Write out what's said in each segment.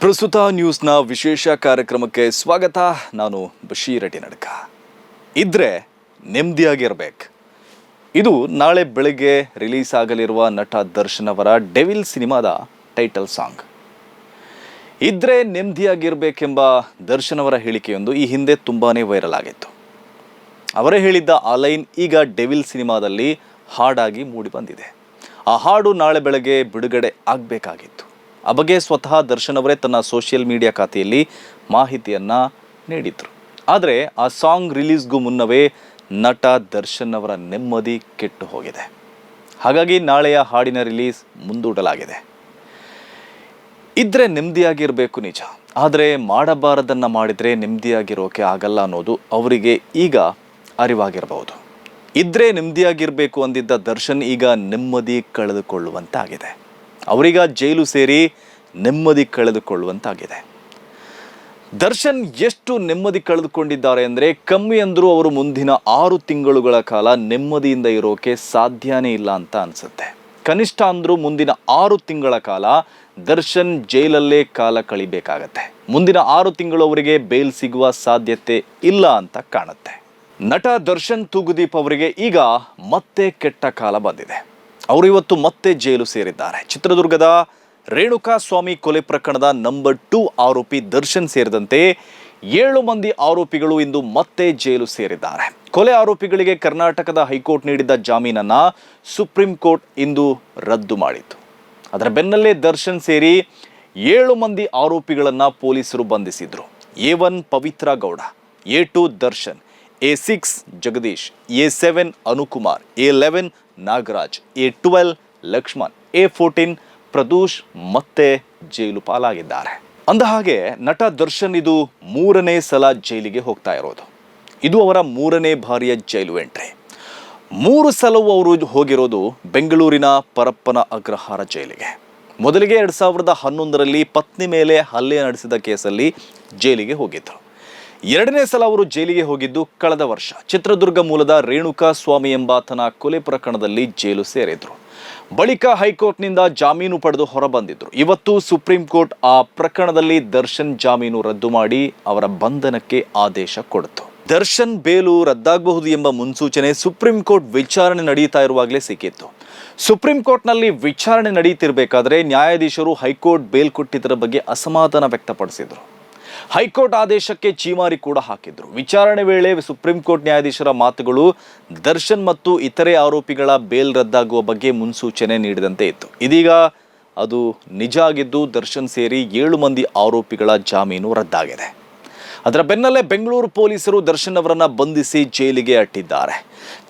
ಪ್ರಸ್ತುತ ನ್ಯೂಸ್ನ ವಿಶೇಷ ಕಾರ್ಯಕ್ರಮಕ್ಕೆ ಸ್ವಾಗತ. ನಾನು ಬಶೀರ್ ನಡಕ ಇದ್ರೆ ನೆಮ್ಮದಿಯಾಗಿರ್ಬೇಕು. ಇದು ನಾಳೆ ಬೆಳಗ್ಗೆ ರಿಲೀಸ್ ಆಗಲಿರುವ ನಟ ದರ್ಶನ್ ಅವರ ಡೆವಿಲ್ ಸಿನಿಮಾದ ಟೈಟಲ್ ಸಾಂಗ್. ಇದ್ರೆ ನೆಮ್ಮದಿಯಾಗಿರ್ಬೇಕೆಂಬ ದರ್ಶನ್ ಅವರ ಹೇಳಿಕೆಯೊಂದು ಈ ಹಿಂದೆ ತುಂಬಾನೇ ವೈರಲ್ ಆಗಿತ್ತು. ಅವರೇ ಹೇಳಿದ್ದ ಆ ಲೈನ್ ಈಗ ಡೆವಿಲ್ ಸಿನಿಮಾದಲ್ಲಿ ಹಾಡಾಗಿ ಮೂಡಿ ಬಂದಿದೆ. ಆ ಹಾಡು ನಾಳೆ ಬೆಳಗ್ಗೆ ಬಿಡುಗಡೆ ಆಗಬೇಕಾಗಿತ್ತು. ಆ ಸ್ವತಃ ದರ್ಶನ್ ಅವರೇ ತನ್ನ ಸೋಷಿಯಲ್ ಮೀಡಿಯಾ ಖಾತೆಯಲ್ಲಿ ಮಾಹಿತಿಯನ್ನು ನೀಡಿದರು. ಆದರೆ ಆ ಸಾಂಗ್ ರಿಲೀಸ್ಗೂ ಮುನ್ನವೇ ನಟ ದರ್ಶನ್ ಅವರ ನೆಮ್ಮದಿ ಕೆಟ್ಟು ಹೋಗಿದೆ. ಹಾಗಾಗಿ ನಾಳೆಯ ಹಾಡಿನ ರಿಲೀಸ್ ಮುಂದೂಡಲಾಗಿದೆ. ಇದ್ರೆ ನೆಮ್ಮದಿಯಾಗಿರಬೇಕು ನಿಜ. ಆದರೆ ಮಾಡಬಾರದನ್ನ ಮಾಡಿದರೆ ನೆಮ್ಮದಿಯಾಗಿರೋಕೆ ಆಗಲ್ಲ ಅನ್ನೋದು ಅವರಿಗೆ ಈಗ ಅರಿವಾಗಿರಬಹುದು. ಇದ್ರೆ ನೆಮ್ಮದಿಯಾಗಿರಬೇಕು ಅಂದಿದ್ದ ದರ್ಶನ್ ಈಗ ನೆಮ್ಮದಿ ಕಳೆದುಕೊಳ್ಳುವಂತಾಗಿದೆ. ಅವರೀಗ ಜೈಲು ಸೇರಿ ನೆಮ್ಮದಿ ಕಳೆದುಕೊಳ್ಳುವಂತಾಗಿದೆ. ದರ್ಶನ್ ಎಷ್ಟು ನೆಮ್ಮದಿ ಕಳೆದುಕೊಂಡಿದ್ದಾರೆ ಅಂದರೆ ಕಮ್ಮಿ ಅಂದರೂ ಅವರು ಮುಂದಿನ ಆರು ತಿಂಗಳುಗಳ ಕಾಲ ನೆಮ್ಮದಿಯಿಂದ ಇರೋಕೆ ಸಾಧ್ಯನೇ ಇಲ್ಲ ಅಂತ ಅನಿಸುತ್ತೆ. ಕನಿಷ್ಠ ಅಂದರೂ ಮುಂದಿನ ಆರು ತಿಂಗಳ ಕಾಲ ದರ್ಶನ್ ಜೈಲಲ್ಲೇ ಕಾಲ ಕಳಿಬೇಕಾಗತ್ತೆ. ಮುಂದಿನ ಆರು ತಿಂಗಳು ಅವರಿಗೆ ಬೇಲ್ ಸಿಗುವ ಸಾಧ್ಯತೆ ಇಲ್ಲ ಅಂತ ಕಾಣುತ್ತೆ. ನಟ ದರ್ಶನ್ ತೂಗುದೀಪ್ ಅವರಿಗೆ ಈಗ ಮತ್ತೆ ಕೆಟ್ಟ ಕಾಲ ಬಂದಿದೆ. ಅವರು ಇವತ್ತು ಮತ್ತೆ ಜೈಲು ಸೇರಿದ್ದಾರೆ. ಚಿತ್ರದುರ್ಗದ ರೇಣುಕಾ ಸ್ವಾಮಿ ಕೊಲೆ ಪ್ರಕರಣದ ನಂಬರ್ ಟೂ ಆರೋಪಿ ದರ್ಶನ್ ಸೇರಿದಂತೆ ಏಳು ಮಂದಿ ಆರೋಪಿಗಳು ಇಂದು ಮತ್ತೆ ಜೈಲು ಸೇರಿದ್ದಾರೆ. ಕೊಲೆ ಆರೋಪಿಗಳಿಗೆ ಕರ್ನಾಟಕದ ಹೈಕೋರ್ಟ್ ನೀಡಿದ್ದ ಜಾಮೀನನ್ನ ಸುಪ್ರೀಂ ಕೋರ್ಟ್ ಇಂದು ರದ್ದು ಮಾಡಿತು ಅದರ ಬೆನ್ನಲ್ಲೇ ದರ್ಶನ್ ಸೇರಿ ಏಳು ಮಂದಿ ಆರೋಪಿಗಳನ್ನ ಪೊಲೀಸರು ಬಂಧಿಸಿದ್ರು. A one Pavithra Gowda, A two Darshan, A six Jagadish, A seven Anukumar, A eleven Nagaraj, A twelve Lakshman, A fourteen Pradosh ಮತ್ತೆ ಜೈಲು ಪಾಲಾಗಿದ್ದಾರೆ. ಅಂದ ಹಾಗೆ ನಟ ದರ್ಶನ್ ಇದು ಮೂರನೇ ಸಲ ಜೈಲಿಗೆ ಹೋಗ್ತಾ ಇರೋದು. ಇದು ಅವರ ಮೂರನೇ ಬಾರಿಯ ಜೈಲು ಎಂಟ್ರಿ. ಮೂರು ಸಲವೂ ಅವರು ಹೋಗಿರೋದು ಬೆಂಗಳೂರಿನ ಪರಪ್ಪನ ಅಗ್ರಹಾರ ಜೈಲಿಗೆ. ಮೊದಲಿಗೆ ಎರಡು ಸಾವಿರದ ಹನ್ನೊಂದರಲ್ಲಿ ಪತ್ನಿ ಮೇಲೆ ಹಲ್ಲೆ ನಡೆಸಿದ ಕೇಸಲ್ಲಿ ಜೈಲಿಗೆ ಹೋಗಿದ್ದರು ಎರಡನೇ ಸಲ ಅವರು ಜೈಲಿಗೆ ಹೋಗಿದ್ದು ಕಳೆದ ವರ್ಷ. ಚಿತ್ರದುರ್ಗ ಮೂಲದ ರೇಣುಕಾ ಸ್ವಾಮಿ ಎಂಬಾತನ ಕೊಲೆ ಪ್ರಕರಣದಲ್ಲಿ ಜೈಲು ಸೇರಿದ್ರು. ಬಳಿಕ ಹೈಕೋರ್ಟ್ನಿಂದ ಜಾಮೀನು ಪಡೆದು ಹೊರಬಂದಿದ್ರು. ಇವತ್ತು ಸುಪ್ರೀಂ ಕೋರ್ಟ್ ಆ ಪ್ರಕರಣದಲ್ಲಿ ದರ್ಶನ್ ಜಾಮೀನು ರದ್ದು ಮಾಡಿ ಅವರ ಬಂಧನಕ್ಕೆ ಆದೇಶ ಕೊಡಿತು. ದರ್ಶನ್ ಬೇಲು ರದ್ದಾಗಬಹುದು ಎಂಬ ಮುನ್ಸೂಚನೆ ಸುಪ್ರೀಂ ಕೋರ್ಟ್ ವಿಚಾರಣೆ ನಡೀತಾ ಇರುವಾಗಲೇ ಸಿಕ್ಕಿತ್ತು. ಸುಪ್ರೀಂ ಕೋರ್ಟ್ನಲ್ಲಿ ವಿಚಾರಣೆ ನಡೆಯುತ್ತಿರಬೇಕಾದರೆ ನ್ಯಾಯಾಧೀಶರು ಹೈಕೋರ್ಟ್ ಬೇಲ್ ಕೊಟ್ಟಿದ್ದರ ಬಗ್ಗೆ ಅಸಮಾಧಾನ ವ್ಯಕ್ತಪಡಿಸಿದ್ರು. ಹೈಕೋರ್ಟ್ ಆದೇಶಕ್ಕೆ ಚೀಮಾರಿ ಕೂಡ ಹಾಕಿದ್ರು. ವಿಚಾರಣೆ ವೇಳೆ ಸುಪ್ರೀಂ ಕೋರ್ಟ್ ನ್ಯಾಯಾಧೀಶರ ಮಾತುಗಳು, ದರ್ಶನ್ ಮತ್ತು ಇತರೆ ಆರೋಪಿಗಳ ಬೇಲ್ ರದ್ದಾಗುವ ಬಗ್ಗೆ ಮುನ್ಸೂಚನೆ ನೀಡಿದಂತೆ ಇತ್ತು. ಇದೀಗ ಅದು ನಿಜ ಆಗಿದ್ದು, ದರ್ಶನ್ ಸೇರಿ ಏಳು ಮಂದಿ ಆರೋಪಿಗಳ ಜಾಮೀನು ರದ್ದಾಗಿದೆ. ಅದರ ಬೆನ್ನಲ್ಲೇ ಬೆಂಗಳೂರು ಪೊಲೀಸರು ದರ್ಶನ್ ಅವರನ್ನ ಬಂಧಿಸಿ ಜೈಲಿಗೆ ಅಟ್ಟಿದ್ದಾರೆ.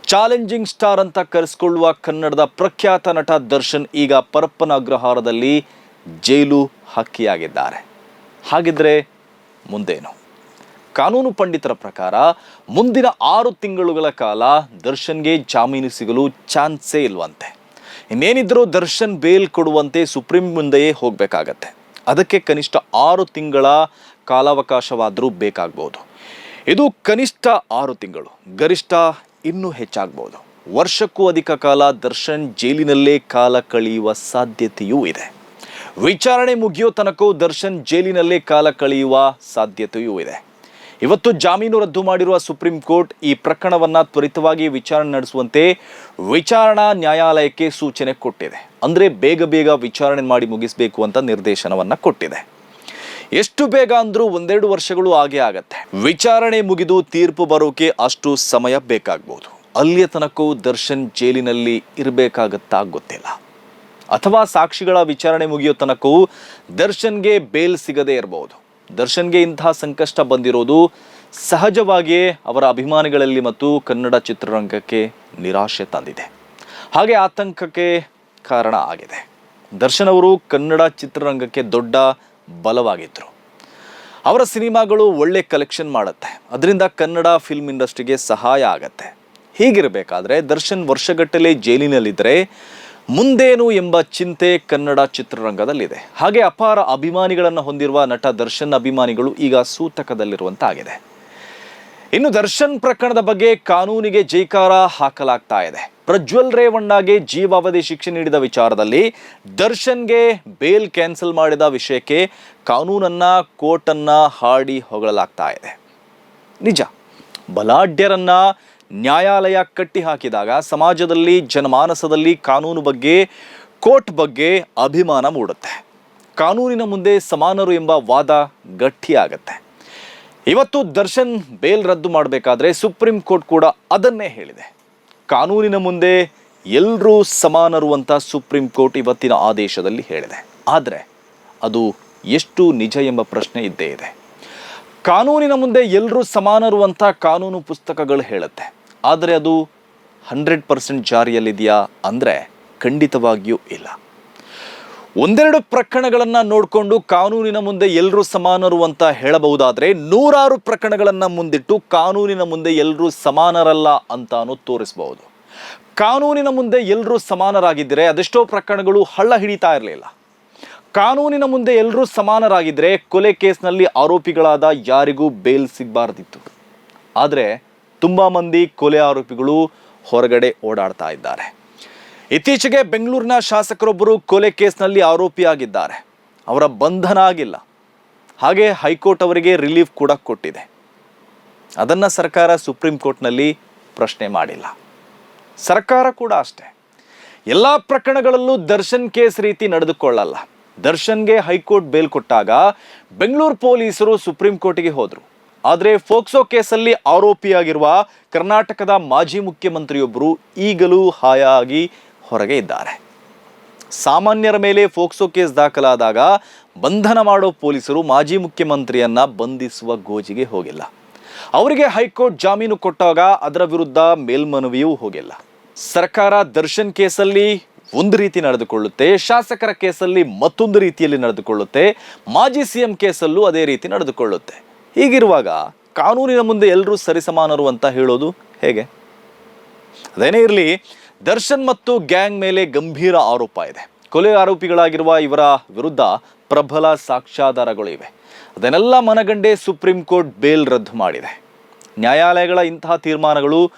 ಚಾಲೆಂಜಿಂಗ್ ಸ್ಟಾರ್ ಅಂತ ಕರೆಸಿಕೊಳ್ಳುವ ಕನ್ನಡದ ಪ್ರಖ್ಯಾತ ನಟ ದರ್ಶನ್ ಈಗ ಪರಪ್ಪನ ಅಗ್ರಹಾರದಲ್ಲಿ ಜೈಲು ಹಕ್ಕಿಯಾಗಿದ್ದಾರೆ. ಹಾಗಿದ್ರೆ ಮುಂದೇನು? ಕಾನೂನು ಪಂಡಿತರ ಪ್ರಕಾರ ಮುಂದಿನ ಆರು ತಿಂಗಳುಗಳ ಕಾಲ ದರ್ಶನ್ಗೆ ಜಾಮೀನು ಸಿಗಲು ಚಾನ್ಸೇ ಇಲ್ವಂತೆ. ಇನ್ನೇನಿದ್ರೂ ದರ್ಶನ್ ಬೇಲ್ ಕೊಡುವಂತೆ ಸುಪ್ರೀಂ ಮುಂದೆಯೇ ಹೋಗಬೇಕಾಗತ್ತೆ. ಅದಕ್ಕೆ ಕನಿಷ್ಠ ಆರು ತಿಂಗಳ ಕಾಲಾವಕಾಶವಾದರೂ ಬೇಕಾಗ್ಬೋದು. ಇದು ಕನಿಷ್ಠ ಆರು ತಿಂಗಳು, ಗರಿಷ್ಠ ಇನ್ನೂ ಹೆಚ್ಚಾಗ್ಬೋದು. ವರ್ಷಕ್ಕೂ ಅಧಿಕ ಕಾಲ ದರ್ಶನ್ ಜೈಲಿನಲ್ಲೇ ಕಾಲ ಕಳೆಯುವ ಸಾಧ್ಯತೆಯೂ ಇದೆ. ವಿಚಾರಣೆ ಮುಗಿಯೋ ತನಕವೂ ದರ್ಶನ್ ಜೈಲಿನಲ್ಲೇ ಕಾಲ ಕಳೆಯುವ ಸಾಧ್ಯತೆಯೂ ಇದೆ. ಇವತ್ತು ಜಾಮೀನು ರದ್ದು ಮಾಡಿರುವ ಸುಪ್ರೀಂ ಕೋರ್ಟ್ ಈ ಪ್ರಕರಣವನ್ನ ತ್ವರಿತವಾಗಿ ವಿಚಾರಣೆ ನಡೆಸುವಂತೆ ವಿಚಾರಣಾ ನ್ಯಾಯಾಲಯಕ್ಕೆ ಸೂಚನೆ ಕೊಟ್ಟಿದೆ. ಅಂದ್ರೆ ಬೇಗ ಬೇಗ ವಿಚಾರಣೆ ಮಾಡಿ ಮುಗಿಸಬೇಕು ಅಂತ ನಿರ್ದೇಶನವನ್ನ ಕೊಟ್ಟಿದೆ. ಎಷ್ಟು ಬೇಗ ಅಂದರೂ ಒಂದೆರಡು ವರ್ಷಗಳು ಹಾಗೆ ಆಗತ್ತೆ. ವಿಚಾರಣೆ ಮುಗಿದು ತೀರ್ಪು ಬರೋಕೆ ಅಷ್ಟು ಸಮಯ ಬೇಕಾಗ್ಬೋದು. ಅಲ್ಲಿಯ ತನಕವೂ ದರ್ಶನ್ ಜೈಲಿನಲ್ಲಿ ಇರಬೇಕಾಗತ್ತಾ ಗೊತ್ತಿಲ್ಲ. ಅಥವಾ ಸಾಕ್ಷಿಗಳ ವಿಚಾರಣೆ ಮುಗಿಯೋ ತನಕವೂ ದರ್ಶನ್ಗೆ ಬೇಲ್ ಸಿಗದೇ ಇರಬಹುದು. ದರ್ಶನ್ಗೆ ಇಂತಹ ಸಂಕಷ್ಟ ಬಂದಿರೋದು ಸಹಜವಾಗಿಯೇ ಅವರ ಅಭಿಮಾನಿಗಳಲ್ಲಿ ಮತ್ತು ಕನ್ನಡ ಚಿತ್ರರಂಗಕ್ಕೆ ನಿರಾಶೆ ತಂದಿದೆ. ಹಾಗೆ ಆತಂಕಕ್ಕೆ ಕಾರಣ ಆಗಿದೆ. ದರ್ಶನ್ ಅವರು ಕನ್ನಡ ಚಿತ್ರರಂಗಕ್ಕೆ ದೊಡ್ಡ ಬಲವಾಗಿದ್ದರು ಅವರ ಸಿನಿಮಾಗಳು ಒಳ್ಳೆ ಕಲೆಕ್ಷನ್ ಮಾಡುತ್ತೆ. ಅದರಿಂದ ಕನ್ನಡ ಫಿಲ್ಮ್ ಇಂಡಸ್ಟ್ರಿಗೆ ಸಹಾಯ ಆಗತ್ತೆ. ಹೀಗಿರಬೇಕಾದ್ರೆ ದರ್ಶನ್ ವರ್ಷಗಟ್ಟಲೆ ಜೈಲಿನಲ್ಲಿದ್ದರೆ ಮುಂದೇನು ಎಂಬ ಚಿಂತೆ ಕನ್ನಡ ಚಿತ್ರರಂಗದಲ್ಲಿದೆ. ಹಾಗೆ ಅಪಾರ ಅಭಿಮಾನಿಗಳನ್ನು ಹೊಂದಿರುವ ನಟ ದರ್ಶನ್ ಅಭಿಮಾನಿಗಳು ಈಗ ಸೂತಕದಲ್ಲಿರುವಂತಾಗಿದೆ. ಇನ್ನು ದರ್ಶನ್ ಪ್ರಕರಣದ ಬಗ್ಗೆ ಕಾನೂನಿಗೆ ಜೈಕಾರ ಹಾಕಲಾಗ್ತಾ ಇದೆ. ಪ್ರಜ್ವಲ್ ರೇವಣ್ಣಗೆ ಜೀವಾವಧಿ ಶಿಕ್ಷೆ ನೀಡಿದ ವಿಚಾರದಲ್ಲಿ ದರ್ಶನ್ಗೆ ಬೇಲ್ ಕ್ಯಾನ್ಸಲ್ ಮಾಡಿದ ವಿಷಯಕ್ಕೆ ಕಾನೂನನ್ನ, ಕೋರ್ಟನ್ನ ಹಾಡಿ ಹೊಗಳಲಾಗ್ತಾ ಇದೆ. ನಿಜ, ಬಲಾಢ್ಯರನ್ನ ನ್ಯಾಯಾಲಯ ಕಟ್ಟಿ ಹಾಕಿದಾಗ ಸಮಾಜದಲ್ಲಿ, ಜನಮಾನಸದಲ್ಲಿ ಕಾನೂನು ಬಗ್ಗೆ, ಕೋರ್ಟ್ ಬಗ್ಗೆ ಅಭಿಮಾನ ಮೂಡುತ್ತೆ. ಕಾನೂನಿನ ಮುಂದೆ ಸಮಾನರು ಎಂಬ ವಾದ ಗಟ್ಟಿಯಾಗತ್ತೆ. ಇವತ್ತು ದರ್ಶನ್ ಬೇಲ್ ರದ್ದು ಮಾಡಬೇಕಾದ್ರೆ ಸುಪ್ರೀಂ ಕೋರ್ಟ್ ಕೂಡ ಅದನ್ನೇ ಹೇಳಿದೆ. ಕಾನೂನಿನ ಮುಂದೆ ಎಲ್ಲರೂ ಸಮಾನರು ಅಂತ ಸುಪ್ರೀಂ ಕೋರ್ಟ್ ಇವತ್ತಿನ ಆದೇಶದಲ್ಲಿ ಹೇಳಿದೆ. ಆದರೆ ಅದು ಎಷ್ಟು ನಿಜ ಎಂಬ ಪ್ರಶ್ನೆ ಇದ್ದೇ ಇದೆ. ಕಾನೂನಿನ ಮುಂದೆ ಎಲ್ಲರೂ ಸಮಾನರು ಅಂತ ಕಾನೂನು ಪುಸ್ತಕಗಳು ಹೇಳುತ್ತೆ. ಆದರೆ ಅದು ಹಂಡ್ರೆಡ್ ಪರ್ಸೆಂಟ್ ಜಾರಿಯಲ್ಲಿದೆಯಾ ಅಂದರೆ ಖಂಡಿತವಾಗಿಯೂ ಇಲ್ಲ. ಒಂದೆರಡು ಪ್ರಕರಣಗಳನ್ನು ನೋಡಿಕೊಂಡು ಕಾನೂನಿನ ಮುಂದೆ ಎಲ್ಲರೂ ಸಮಾನರು ಅಂತ ಹೇಳಬಹುದಾದರೆ ನೂರಾರು ಪ್ರಕರಣಗಳನ್ನು ಮುಂದಿಟ್ಟು ಕಾನೂನಿನ ಮುಂದೆ ಎಲ್ಲರೂ ಸಮಾನರಲ್ಲ ಅಂತಾನೂ ತೋರಿಸಬಹುದು. ಕಾನೂನಿನ ಮುಂದೆ ಎಲ್ಲರೂ ಸಮಾನರಾಗಿದ್ದರೆ ಅದೆಷ್ಟೋ ಪ್ರಕರಣಗಳು ಹಳ್ಳ ಹಿಡಿತಾ ಇರಲಿಲ್ಲ. ಕಾನೂನಿನ ಮುಂದೆ ಎಲ್ಲರೂ ಸಮಾನರಾಗಿದ್ದರೆ ಕೊಲೆ ಕೇಸ್ನಲ್ಲಿ ಆರೋಪಿಗಳಾದ ಯಾರಿಗೂ ಬೇಲ್ ಸಿಗಬಾರ್ದಿತ್ತು. ಆದರೆ ತುಂಬ ಮಂದಿ ಕೊಲೆ ಆರೋಪಿಗಳು ಹೊರಗಡೆ ಓಡಾಡ್ತಾ ಇದ್ದಾರೆ. ಇತ್ತೀಚೆಗೆ ಬೆಂಗಳೂರಿನ ಶಾಸಕರೊಬ್ಬರು ಕೊಲೆ ಕೇಸ್ನಲ್ಲಿ ಆರೋಪಿಯಾಗಿದ್ದಾರೆ. ಅವರ ಬಂಧನ ಆಗಿಲ್ಲ. ಹಾಗೆ ಹೈಕೋರ್ಟ್ ಅವರಿಗೆ ರಿಲೀಫ್ ಕೂಡ ಕೊಟ್ಟಿದೆ. ಅದನ್ನು ಸರ್ಕಾರ ಸುಪ್ರೀಂ ಕೋರ್ಟ್ನಲ್ಲಿ ಪ್ರಶ್ನೆ ಮಾಡಿಲ್ಲ. ಸರ್ಕಾರ ಕೂಡ ಅಷ್ಟೇ. ಎಲ್ಲ ಪ್ರಕರಣಗಳಲ್ಲೂ ದರ್ಶನ್ ಕೇಸ್ ರೀತಿ ನಡೆದುಕೊಳ್ಳಲ್ಲ. ದರ್ಶನ್ಗೆ ಹೈಕೋರ್ಟ್ ಬೇಲ್ ಕೊಟ್ಟಾಗ ಬೆಂಗಳೂರು ಪೊಲೀಸರು ಸುಪ್ರೀಂ ಕೋರ್ಟಿಗೆ ಹೋದರು. ಆದರೆ ಫೋಕ್ಸೋ ಕೇಸಲ್ಲಿ ಆರೋಪಿಯಾಗಿರುವ ಕರ್ನಾಟಕದ ಮಾಜಿ ಮುಖ್ಯಮಂತ್ರಿಯೊಬ್ಬರು ಈಗಲೂ ಹಾಯಾಗಿ ಹೊರಗೆ ಇದ್ದಾರೆ. ಸಾಮಾನ್ಯರ ಮೇಲೆ ಫೋಕ್ಸೋ ಕೇಸ್ ದಾಖಲಾದಾಗ ಬಂಧನ ಮಾಡೋ ಪೊಲೀಸರು ಮಾಜಿ ಮುಖ್ಯಮಂತ್ರಿಯನ್ನ ಬಂಧಿಸುವ ಗೋಜಿಗೆ ಹೋಗಿಲ್ಲ. ಅವರಿಗೆ ಹೈಕೋರ್ಟ್ ಜಾಮೀನು ಕೊಟ್ಟಾಗ ಅದರ ವಿರುದ್ಧ ಮೇಲ್ಮನವಿಯೂ ಹೋಗಿಲ್ಲ. ಸರ್ಕಾರ ದರ್ಶನ್ ಕೇಸಲ್ಲಿ ಒಂದು ರೀತಿ ನಡೆದುಕೊಳ್ಳುತ್ತೆ, ಶಾಸಕರ ಕೇಸಲ್ಲಿ ಮತ್ತೊಂದು ರೀತಿಯಲ್ಲಿ ನಡೆದುಕೊಳ್ಳುತ್ತೆ, ಮಾಜಿ ಸಿಎಂ ಕೇಸಲ್ಲೂ ಅದೇ ರೀತಿ ನಡೆದುಕೊಳ್ಳುತ್ತೆ. ಹೀಗಿರುವಾಗ ಕಾನೂನಿನ ಮುಂದೆ ಎಲ್ಲರೂ ಸರಿಸಮಾನರು ಅಂತ ಹೇಳೋದು ಹೇಗೆ? ಅದೇನೇ ಇರಲಿ, ದರ್ಶನ್ ಮತ್ತು ಗ್ಯಾಂಗ್ ಮೇಲೆ ಗಂಭೀರ ಆರೋಪ ಇದೆ. ಕೊಲೆ ಆರೋಪಿಗಳಾಗಿರುವ ಇವರ ವಿರುದ್ಧ ಪ್ರಬಲ ಸಾಕ್ಷ್ಯಾಧಾರಗಳು ಇವೆ. ಅದನ್ನೆಲ್ಲ ಮನಗಂಡೇ ಸುಪ್ರೀಂ ಕೋರ್ಟ್ ಬೇಲ್ ರದ್ದು ಮಾಡಿದೆ. ನ್ಯಾಯಾಲಯಗಳ ಇಂತಹ ತೀರ್ಮಾನಗಳು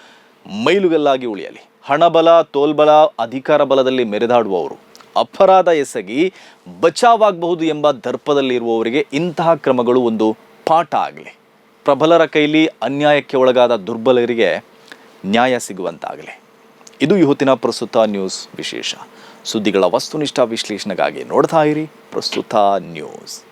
ಮೈಲುಗಲ್ಲಾಗಿ ಉಳಿಯಲಿ. ಹಣಬಲ, ತೋಲ್ಬಲ, ಅಧಿಕಾರ ಬಲದಲ್ಲಿ ಮೆರೆದಾಡುವವರು, ಅಪರಾಧ ಎಸಗಿ ಬಚಾವಾಗಬಹುದು ಎಂಬ ದರ್ಪದಲ್ಲಿರುವವರಿಗೆ ಇಂತಹ ಕ್ರಮಗಳು ಒಂದು ಪಾಠ ಆಗಲಿ, ಪ್ರಬಲರ ಕೈಲಿ ಅನ್ಯಾಯಕ್ಕೆ ಒಳಗಾದ ದುರ್ಬಲರಿಗೆ ನ್ಯಾಯ ಸಿಗುವಂತಾಗಲಿ. ಇದು ಇವತ್ತಿನ ಪ್ರಸ್ತುತ ನ್ಯೂಸ್ ವಿಶೇಷ. ಸುದ್ದಿಗಳ ವಸ್ತುನಿಷ್ಠ ವಿಶ್ಲೇಷಣೆಗಾಗಿ ನೋಡ್ತಾ ಇರಿ ಪ್ರಸ್ತುತ ನ್ಯೂಸ್.